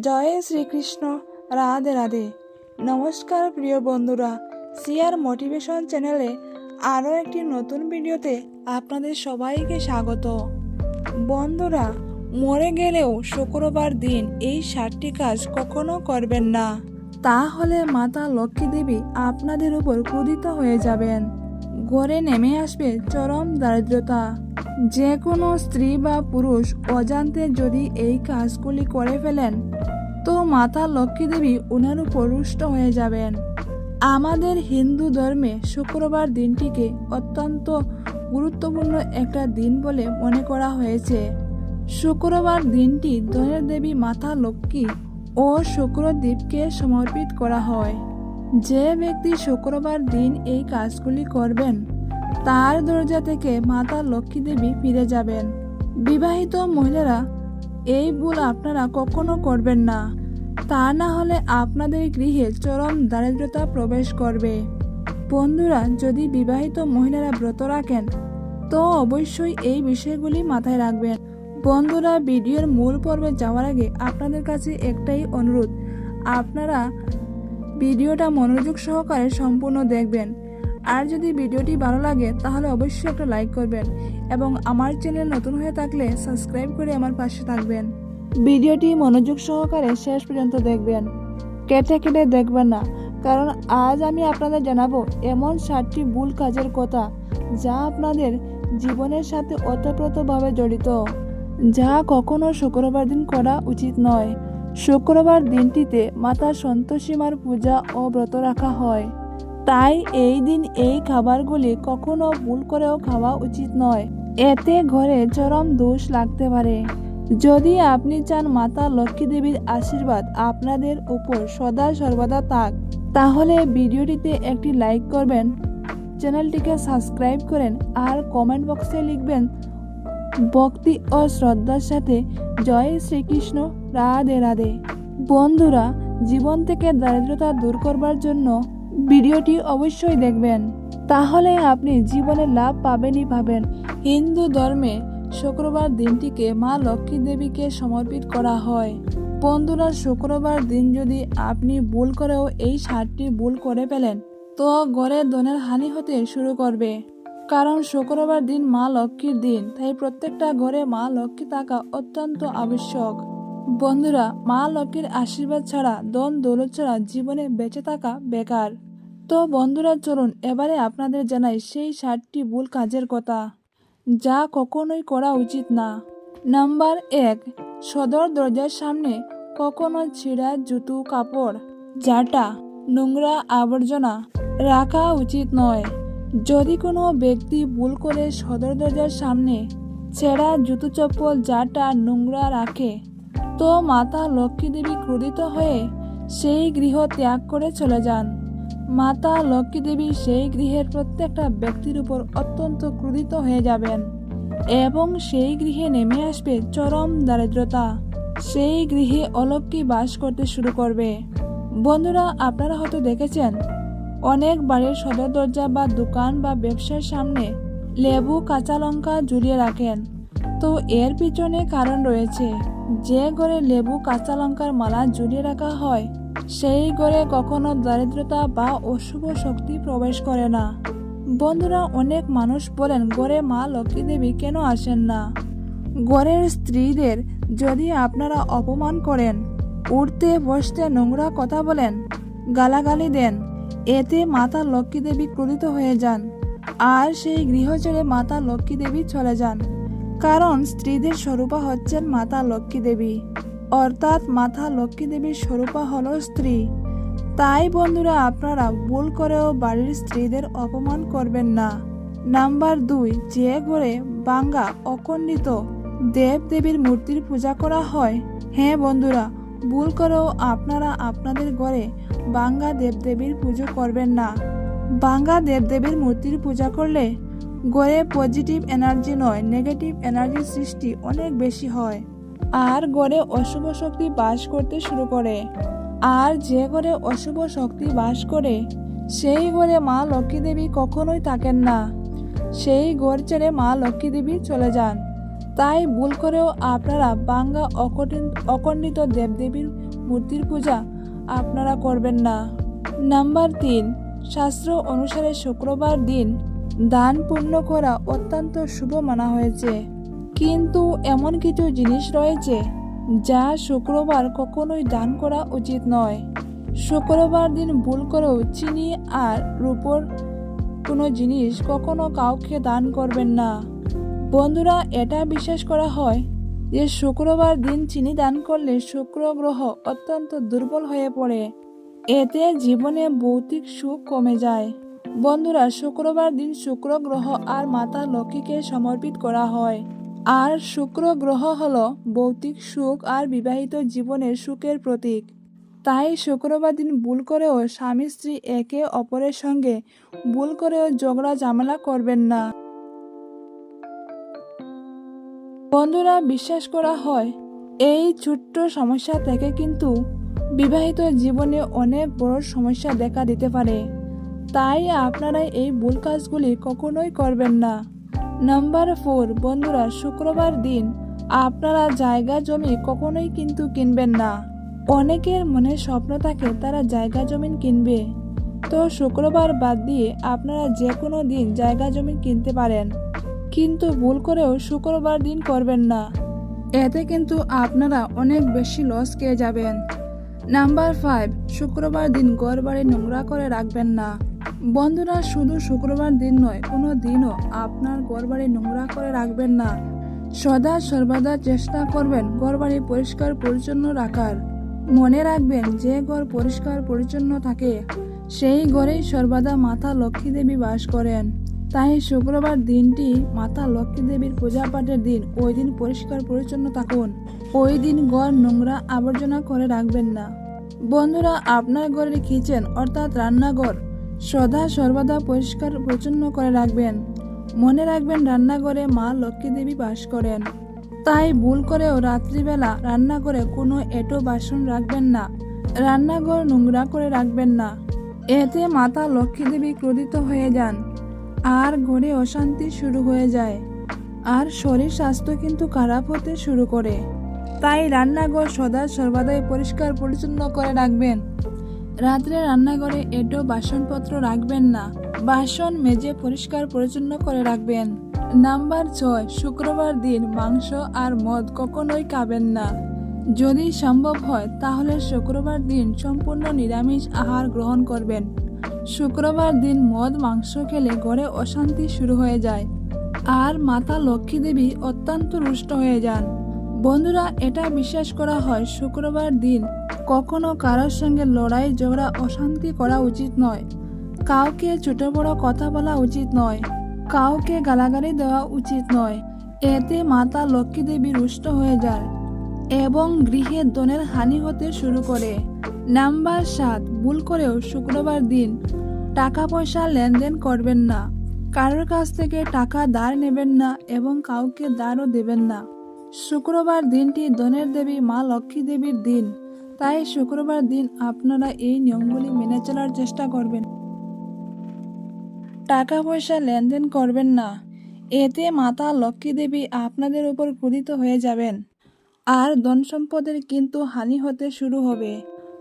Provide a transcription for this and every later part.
জয় শ্রীকৃষ্ণ, রাধে রাধে। নমস্কার প্রিয় বন্ধুরা সিয়ার মোটিভেশন চ্যানেলে আরও একটি নতুন ভিডিওতে আপনাদের সবাইকে স্বাগত। বন্ধুরা, মরে গেলেও শুক্রবার দিন এই সাতটি কাজ কখনো করবেন না। তাহলে মাতা লক্ষ্মী দেবী আপনাদের উপর ক্রোধিত হয়ে যাবেন। ঘরে নেমে আসবে চরম দারিদ্রতা। যে কোনো স্ত্রী বা পুরুষ অজান্তে যদি এই কাজগুলি করে ফেলেন, তো মাতা লক্ষ্মী দেবী ওনার উপর রুষ্ট হয়ে যাবেন। আমাদের হিন্দু ধর্মে শুক্রবার দিনটিকে অত্যন্ত গুরুত্বপূর্ণ একটা দিন বলে মনে করা হয়েছে। শুক্রবার দিনটি ধনের দেবী মাতা লক্ষ্মী ও শুক্রদ্বীপকে সমর্পিত করা হয়। যে ব্যক্তি শুক্রবার দিন এই কাজগুলি করবেন তার দরজা থেকে মাতা লক্ষ্মী দেবী ফিরে যাবেন। বিবাহিত মহিলারা, এই ভুল আপনারা কখনো করবেন না। তা না হলে আপনাদের গৃহে চরম দারিদ্রতা প্রবেশ করবে। বন্ধুরা, যদি বিবাহিত মহিলারা ব্রত রাখেন, তো অবশ্যই এই বিষয়গুলি মাথায় রাখবেন। বন্ধুরা, ভিডিওর মূল পর্বে যাওয়ার আগে আপনাদের কাছে একটাই অনুরোধ। আপনারা ভিডিওটা মনোযোগ সহকারে সম্পূর্ণ দেখবেন। আর যদি ভিডিওটি ভালো লাগে, তাহলে অবশ্যই একটা লাইক করবেন এবং আমার চ্যানেল নতুন হয়ে থাকলে সাবস্ক্রাইব করে আমার পাশে থাকবেন। ভিডিওটি মনোযোগ সহকারে শেষ পর্যন্ত দেখবেন। কেটে কেটে দেখবেন না, কারণ আজ আমি আপনাদের জানাব এমন সাতটি ভুল কাজের কথা যা আপনাদের জীবনের সাথে ওতপ্রোতভাবে জড়িত, যা কখনো শুক্রবার দিন করা উচিত নয়। শুক্রবার দিনটিতে মাতা সন্তোষীমার পূজা ও ব্রত রাখা হয়। তাই এই দিন এই খাবারগুলি কখনো ভুল করেও খাওয়া উচিত নয়। এতে ঘরে চরম দোষ লাগতে পারে। যদি আপনি চান মাতা লক্ষ্মী দেবীর আশীর্বাদ আপনাদের উপর সদা সর্বদা থাক, তাহলে ভিডিওটিতে একটি লাইক করবেন, চ্যানেলটিকে সাবস্ক্রাইব করেন, আর কমেন্ট বক্সে লিখবেন, ভক্তি ও শ্রদ্ধার সাথে জয় শ্রীকৃষ্ণ, রাধে রাধে। বন্ধুরা, জীবন থেকে দারিদ্রতা দূর করবার জন্য ভিডিওটি অবশ্যই দেখবেন। তাহলে আপনি জীবনে লাভ পাবেনই পাবেন। হিন্দু ধর্মে শুক্রবার দিনটিকে মা লক্ষ্মী দেবীকে সমর্পিত করা হয়। বন্ধুরা, শুক্রবার দিন যদি আপনি ভুল করেও এই সাতটি ভুল করে ফেলেন, তো ঘরে ধনের হানি হতে শুরু করবে। কারণ শুক্রবার দিন মা লক্ষ্মীর দিন, তাই প্রত্যেকটা ঘরে মা লক্ষ্মী থাকা অত্যন্ত আবশ্যক। বন্ধুরা, মা লক্ষ্মীর আশীর্বাদ ছাড়া দন দৌলত ছাড়া জীবনে বেঁচে থাকা বেকার। তো বন্ধুরা, চলুন এবারে আপনাদের জানাই সেই ষাটটি ভুল কাজের কথা। যা কখনোই করা উচিত না। নাম্বার এক, সদর দরজার সামনে কখনো ছিঁড়া জুতো কাপড় জাটা নোংরা আবর্জনা রাখা উচিত নয়। যদি কোনো ব্যক্তি ভুল করে সদর দরজার সামনে ছেঁড়া জুতো চপ্পল জাটা নোংরা রাখে, তো মাতা লক্ষ্মী দেবী ক্রোধিত হয়ে সেই গৃহ ত্যাগ করে চলে যান। মাতা লক্ষ্মী দেবী সেই গৃহের প্রত্যেকটা ব্যক্তির উপর অত্যন্ত ক্রোধিত হয়ে যাবেন এবং সেই গৃহে নেমে আসবে চরম দারিদ্রতা। সেই গৃহে অলক্ষ্মী বাস করতে শুরু করবে। বন্ধুরা, আপনারা হয়তো দেখেছেন, অনেক বাড়ির সদর দরজা বা দোকান বা ব্যবসার সামনে লেবু, কাঁচা লঙ্কা ঝুলিয়ে রাখেন। তো এর পিছনে কারণ রয়েছে, যে ঘরে লেবু, কাঁচা লঙ্কার মালা ঝুলিয়ে রাখা হয় সেই ঘরে কখনো দারিদ্রতা বা অশুভ শক্তি প্রবেশ করে না। বন্ধুরা, অনেক মানুষ বলেন, ঘরে মা লক্ষ্মী দেবী কেন আসেন না? ঘরের স্ত্রীদের যদি আপনারা অপমান করেন, উঠতে বসতে নোংরা কথা বলেন, গালাগালি দেন, এতে মাতা লক্ষ্মী দেবী ক্রোধিত হয়ে যান, আর সেই গৃহ ছেড়ে মাতা লক্ষ্মী দেবী চলে যান। কারণ স্ত্রীদের স্বরূপা হচ্ছেন মাতা লক্ষ্মী দেবী। অর্থাৎ মাথা লক্ষ্মী দেবীর স্বরূপা হলো স্ত্রী। তাই বন্ধুরা আপনারা ভুল করেও বাড়ির স্ত্রীদের অপমান করবেন না। নাম্বার দুই, যে ঘরে বাঙ্গা অখণ্ডিত দেব দেবীর মূর্তির পূজা করা হয়। হ্যাঁ বন্ধুরা, ভুল করেও আপনারা আপনাদের ঘরে বাঙ্গা দেবদেবীর পুজো করবেন না। বাঙ্গা দেবদেবীর মূর্তির পূজা করলে ঘরে পজিটিভ এনার্জি নয়, নেগেটিভ এনার্জির সৃষ্টি অনেক বেশি হয়। আর গড়ে অশুভ শক্তি বাস করতে শুরু করে। আর যে ঘরে অশুভ শক্তি বাস করে, সেই ঘরে মা লক্ষ্মী দেবী কখনোই থাকেন না। সেই ঘর ছেড়ে মা লক্ষ্মী দেবী চলে যান। তাই ভুল করেও আপনারা বাঙ্গা অখণ্ডিত দেবদেবীর মূর্তির পূজা আপনারা করবেন না। নাম্বার তিন, শাস্ত্র অনুসারে শুক্রবার দিন দান পূর্ণ করা অত্যন্ত শুভ মানা হয়েছে। কিন্তু এমন কিছু জিনিস রয়েছে যা শুক্রবার কখনোই দান করা উচিত নয়। শুক্রবার দিন ভুল করেও চিনি আর রূপোর কোনো জিনিস কখনো কাউকে দান করবেন না। বন্ধুরা, এটা বিশ্বাস করা হয় যে শুক্রবার দিন চিনি দান করলে শুক্র গ্রহ অত্যন্ত দুর্বল হয়ে পড়ে। এতে জীবনে ভৌতিক সুখ কমে যায়। বন্ধুরা, শুক্রবার দিন শুক্র গ্রহ আর মাতা লক্ষ্মীকে সমর্পিত করা হয়। আর শুক্র গ্রহ হল ভৌতিক সুখ আর বিবাহিত জীবনের সুখের প্রতীক। তাই শুক্রবার দিন ভুল করেও স্বামী স্ত্রী একে অপরের সঙ্গে ভুল করেও ঝগড়া ঝামেলা করবেন না। বন্ধুরা, বিশ্বাস করা হয়, এই ছোট্ট সমস্যা থেকে কিন্তু বিবাহিত জীবনে অনেক বড় সমস্যা দেখা দিতে পারে। তাই আপনারা এই ভুল কাজগুলি কখনোই করবেন না। নাম্বার ফোর, বন্ধুরা, শুক্রবার দিন। আপনারা জায়গা জমি কখনোই কিন্তু কিনবেন না। অনেকের মনে স্বপ্ন থাকে তারা জায়গা জমিন কিনবে। তো শুক্রবার বাদ দিয়ে আপনারা যে কোনো দিন জায়গা জমি কিনতে পারেন। কিন্তু ভুল করেও শুক্রবার দিন করবেন না। এতে কিন্তু আপনারা অনেক বেশি লস খেয়ে যাবেন। নাম্বার ফাইভ শুক্রবার দিন ঘর বাড়ি নোংরা করে রাখবেন না। বন্ধুরা, শুধু শুক্রবার দিন নয়, কোনো দিনও আপনার ঘর বাড়ি নোংরা করে রাখবেন না। সদা সর্বদা চেষ্টা করবেন ঘর বাড়ি পরিষ্কার পরিচ্ছন্ন রাখার। মনে রাখবেন, যে ঘর পরিষ্কার পরিচ্ছন্ন থাকে, সেই ঘরেই সর্বদা মাতা লক্ষ্মী দেবী বাস করেন। তাই শুক্রবার দিনটি মাতা লক্ষ্মী দেবীর পূজা পাঠের দিন, ওই দিন পরিষ্কার পরিচ্ছন্ন থাকুন। ওই দিন ঘর নোংরা আবর্জনা করে রাখবেন না। বন্ধুরা, আপনার ঘরের কিচেন অর্থাৎ রান্নাঘর সদা সর্বদা পরিষ্কার পরিচ্ছন্ন করে রাখবেন। মনে রাখবেন রান্নাঘরে মা লক্ষ্মী দেবী বাস করেন। তাই ভুল করেও রাত্রিবেলা রান্না করে কোনো এটো বাসন রাখবেন না। রান্নাঘর নোংরা করে রাখবেন না। এতে মাতা লক্ষ্মী দেবী ক্রোধিত হয়ে যান। আর ঘরে অশান্তি শুরু হয়ে যায়। আর শরীর স্বাস্থ্য কিন্তু খারাপ হতে শুরু করে। তাই রান্নাঘর সদা সর্বদাই পরিষ্কার পরিচ্ছন্ন করে রাখবেন। রাত্রে রান্নাঘরে এটো বাসনপত্র রাখবেন না। বাসন মেজে পরিষ্কার পরিচ্ছন্ন করে রাখবেন। নাম্বার ছয়, শুক্রবার দিন মাংস আর মদ কখনোই খাবেন না। যদি সম্ভব হয়, তাহলে শুক্রবার দিন সম্পূর্ণ নিরামিষ আহার গ্রহণ করবেন। শুক্রবার দিন মদ মাংস খেলে ঘরে অশান্তি শুরু হয়ে যায়। আর মাতা লক্ষ্মী দেবী অত্যন্ত রুষ্ট হয়ে যান। বন্ধুরা, এটা বিশ্বাস করা হয় শুক্রবার দিন কখনো কারোর সঙ্গে লড়াই, ঝগড়া, অশান্তি করা উচিত নয়। কাউকে ছোট বড় কথা বলা উচিত নয়। কাউকে গালাগালি দেওয়া উচিত নয়। এতে মাতা লক্ষ্মী দেবী রুষ্ট হয়ে যায় এবং গৃহে ধনের হানি হতে শুরু করে। নাম্বার সাত, ভুল করেও শুক্রবার দিন টাকা পয়সা লেনদেন করবেন না। কারোর কাছ থেকে টাকা ধার নেবেন না এবং কাউকে ধারও দেবেন না। শুক্রবার দিনটি ধনের দেবী মা লক্ষ্মী দেবীর দিন। তাই শুক্রবার দিন আপনারা এই নিয়মগুলি মেনে চলার চেষ্টা করবেন। টাকা পয়সা লেনদেন করবেন না। এতে মাতা লক্ষ্মী দেবী আপনাদের উপর ক্রোধিত হয়ে যাবেন। আর ধন সম্পদের কিন্তু হানি হতে শুরু হবে।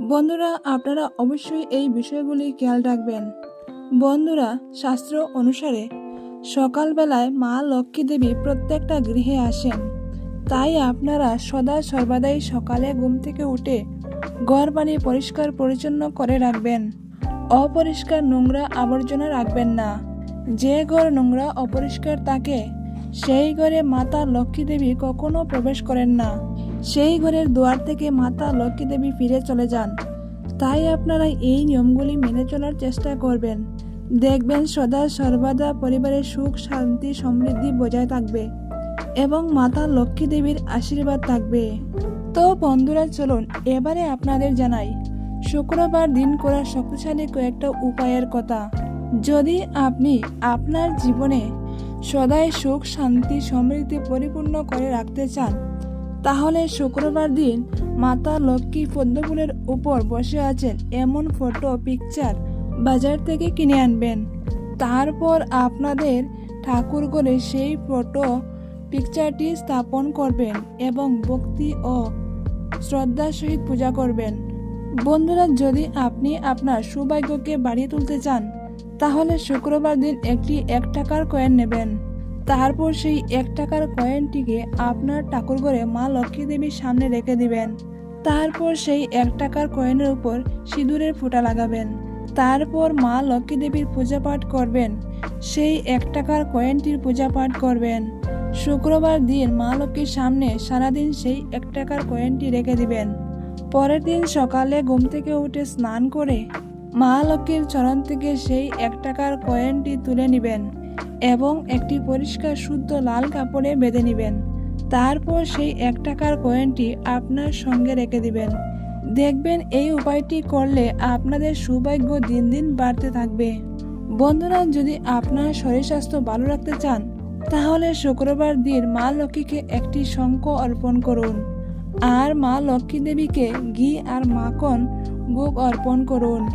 বন্ধুরা, আপনারা অবশ্যই এই বিষয়গুলি খেয়াল রাখবেন। বন্ধুরা, শাস্ত্র অনুসারে সকালবেলায় মা লক্ষ্মী দেবী প্রত্যেকটা গৃহে আসেন। তাই আপনারা সদা সর্বদাই সকালে ঘুম থেকে উঠে ঘর বাড়ি পরিষ্কার পরিচ্ছন্ন করে রাখবেন। অপরিষ্কার নোংরা আবর্জনা রাখবেন না। যে ঘর নোংরা, অপরিষ্কার থাকে, সেই ঘরে মাতা লক্ষ্মী দেবী কখনো প্রবেশ করেন না। সেই ঘরের দুয়ার থেকে মাতা লক্ষ্মী দেবী ফিরে চলে যান। তাই আপনারা এই নিয়মগুলি মেনে চলার চেষ্টা করবেন। দেখবেন সদা সর্বদা পরিবারের সুখ, শান্তি, সমৃদ্ধি বজায় থাকবে। এবং মাতা লক্ষ্মী দেবীর আশীর্বাদ থাকবে। তো বন্ধুরা, চলুন এবারে আপনাদের জানাই, শুক্রবার দিন করা শক্তিশালী কয়েকটা উপায়ের কথা। যদি আপনি আপনার জীবনে সদাই সুখ, শান্তি, সমৃদ্ধি পরিপূর্ণ করে রাখতে চান, তাহলে শুক্রবার দিন মাতা লক্ষ্মী পদ্মফুলের উপর বসে আছেন এমন ফটো পিকচার বাজার থেকে কিনে আনবেন। তারপর আপনাদের ঠাকুর করে সেই ফটো পিকচারটি স্থাপন করবেন এবং ভক্তি ও শ্রদ্ধার সহিত পূজা করবেন। বন্ধুরা, যদি আপনি আপনার সৌভাগ্যকে বাড়িয়ে তুলতে চান, তাহলে শুক্রবার দিন একটি এক টাকার কয়েন নেবেন। তারপর সেই এক টাকার কয়েনটিকে আপনার ঠাকুরঘরে মা লক্ষ্মী দেবীর সামনে রেখে দিবেন। তারপর সেই এক টাকার কয়েনের উপর সিঁদুরের ফোঁটা লাগাবেন। তারপর মা লক্ষ্মী দেবীর পূজা পাঠ করবেন। সেই এক টাকার কয়েনটির পূজা পাঠ করবেন। শুক্রবার দিন মা লক্ষ্মীর সামনে সারাদিন সেই এক টাকার কয়েনটি রেখে দিবেন। পরের দিন সকালে ঘুম থেকে উঠে স্নান করে মা লক্ষ্মীর চরণ থেকে সেই এক টাকার কয়েনটি তুলে নেবেন এবং একটি পরিষ্কার শুদ্ধ লাল কাপড়ে বেঁধে নেবেন। তারপর সেই এক টাকার কয়েনটি আপনার সঙ্গে রেখে দিবেন। দেখবেন এই উপায়টি করলে আপনাদের সৌভাগ্য দিন দিন বাড়তে থাকবে। বন্ধুরা, যদি আপনার শরীর স্বাস্থ্য ভালো রাখতে চান তাহলে শুক্রবার দিন মা লক্ষ্মীকে একটি শঙ্খ অর্পণ করুন। আর মা লক্ষ্মী দেবীকে ঘি আর মাখন ভোগ অর্পণ করুন।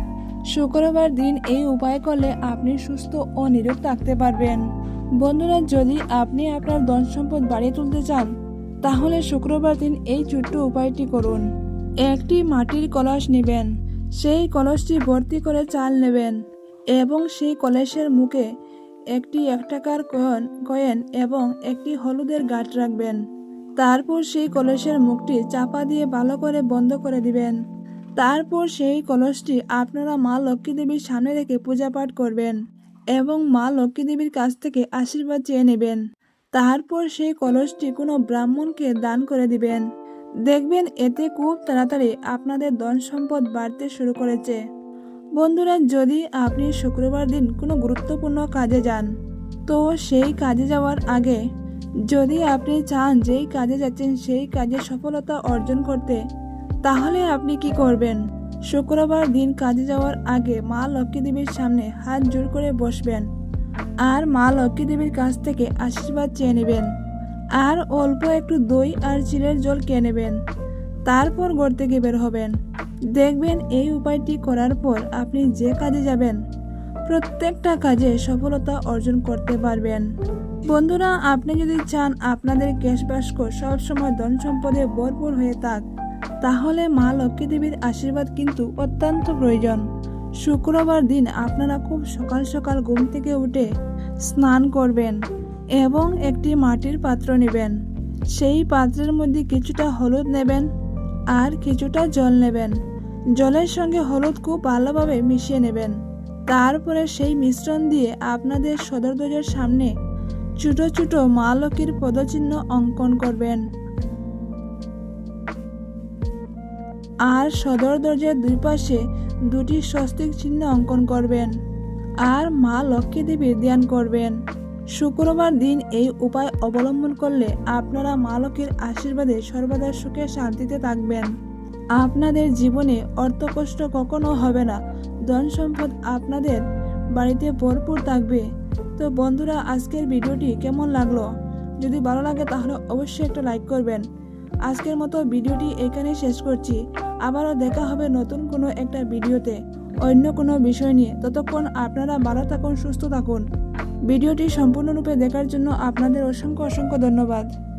শুক্রবার দিন এই উপায় করলে আপনি সুস্থ ও নিরোগ থাকতে পারবেন। বন্ধুরা, যদি আপনি আপনার ধন সম্পদ বাড়িয়ে তুলতে চান, তাহলে শুক্রবার দিন এই ছোট্ট উপায়টি করুন। একটি মাটির কলস নেবেন। সেই কলসটি ভর্তি করে চাল নেবেন এবং সেই কলসের মুখে একটি এক টাকার কয়েন কয়েন এবং একটি হলুদের গাঁট রাখবেন। তারপর সেই কলসের মুখটি চাপা দিয়ে ভালো করে বন্ধ করে দিবেন। তারপর সেই কলসটি আপনারা মা লক্ষ্মী দেবীর সামনে রেখে পূজা পাঠ করবেন এবং মা লক্ষ্মী দেবীর কাছ থেকে আশীর্বাদ চেয়ে নেবেন। তারপর সেই কলসটি কোনো ব্রাহ্মণকে দান করে দিবেন। দেখবেন এতে খুব তাড়াতাড়ি আপনাদের ধন সম্পদ বাড়তে শুরু করেছে। বন্ধুরা, যদি আপনি শুক্রবার দিন কোনো গুরুত্বপূর্ণ কাজে যান, তো সেই কাজে যাওয়ার আগে যদি আপনি চান যেই কাজে যাচ্ছেন সেই কাজে সফলতা অর্জন করতে, তাহলে আপনি কি করবেন? শুক্রবার দিন কাজে যাওয়ার আগে মা লক্ষ্মী দেবীর সামনে হাত জোর করে বসবেন আর মা লক্ষ্মী দেবীর কাছ থেকে আশীর্বাদ চেয়ে নেবেন আর অল্প একটু দই আর চিলের জল খেয়ে নেবেন। তারপর ঘর থেকে বের হবেন। দেখবেন এই উপায়টি করার পর আপনি যে কাজে যাবেন, প্রত্যেকটা কাজে সফলতা অর্জন করতে পারবেন। বন্ধুরা, আপনি যদি চান আপনাদের ক্যাশ বাস্ক সবসময় ধন সম্পদে ভরপুর হয়ে থাক, তাহলে মা লক্ষ্মী দেবীর আশীর্বাদ কিন্তু অত্যন্ত প্রয়োজন। শুক্রবার দিন আপনারা খুব সকাল সকাল ঘুম থেকে উঠে স্নান করবেন এবং একটি মাটির পাত্র নেবেন। সেই পাত্রের মধ্যে কিছুটা হলুদ নেবেন আর কিছুটা জল নেবেন। জলের সঙ্গে হলুদ খুব ভালোভাবে মিশিয়ে নেবেন। তারপরে সেই মিশ্রণ দিয়ে আপনাদের সদর দরজার সামনে ছোট ছোট মা লক্ষ্মীর পদচিহ্ন অঙ্কন করবেন। আর সদর দরজার দুই পাশে দুটি স্বস্তিক চিহ্ন অঙ্কন করবেন। আর মা লক্ষ্মী দেবীর ধ্যান করবেন। শুক্রবার দিন এই উপায় অবলম্বন করলে আপনারা মা লক্ষ্মীর আশীর্বাদে সর্বদা সুখে শান্তিতে থাকবেন। আপনাদের জীবনে অর্থকষ্ট কখনো হবে না। ধন সম্পদ আপনাদের বাড়িতে ভরপুর থাকবে। তো বন্ধুরা, আজকের ভিডিওটি কেমন লাগল? যদি ভালো লাগে তাহলে অবশ্যই একটা লাইক করবেন। আজকের মতো ভিডিওটি এখানেই শেষ করছি। আবারও দেখা হবে নতুন কোনো একটা ভিডিওতে। অন্য কোনো বিষয় নিয়ে। ততক্ষণ আপনারা ভালো থাকুন, সুস্থ থাকুন। ভিডিওটি সম্পূর্ণরূপে দেখার জন্য আপনাদের অসংখ্য অসংখ্য ধন্যবাদ।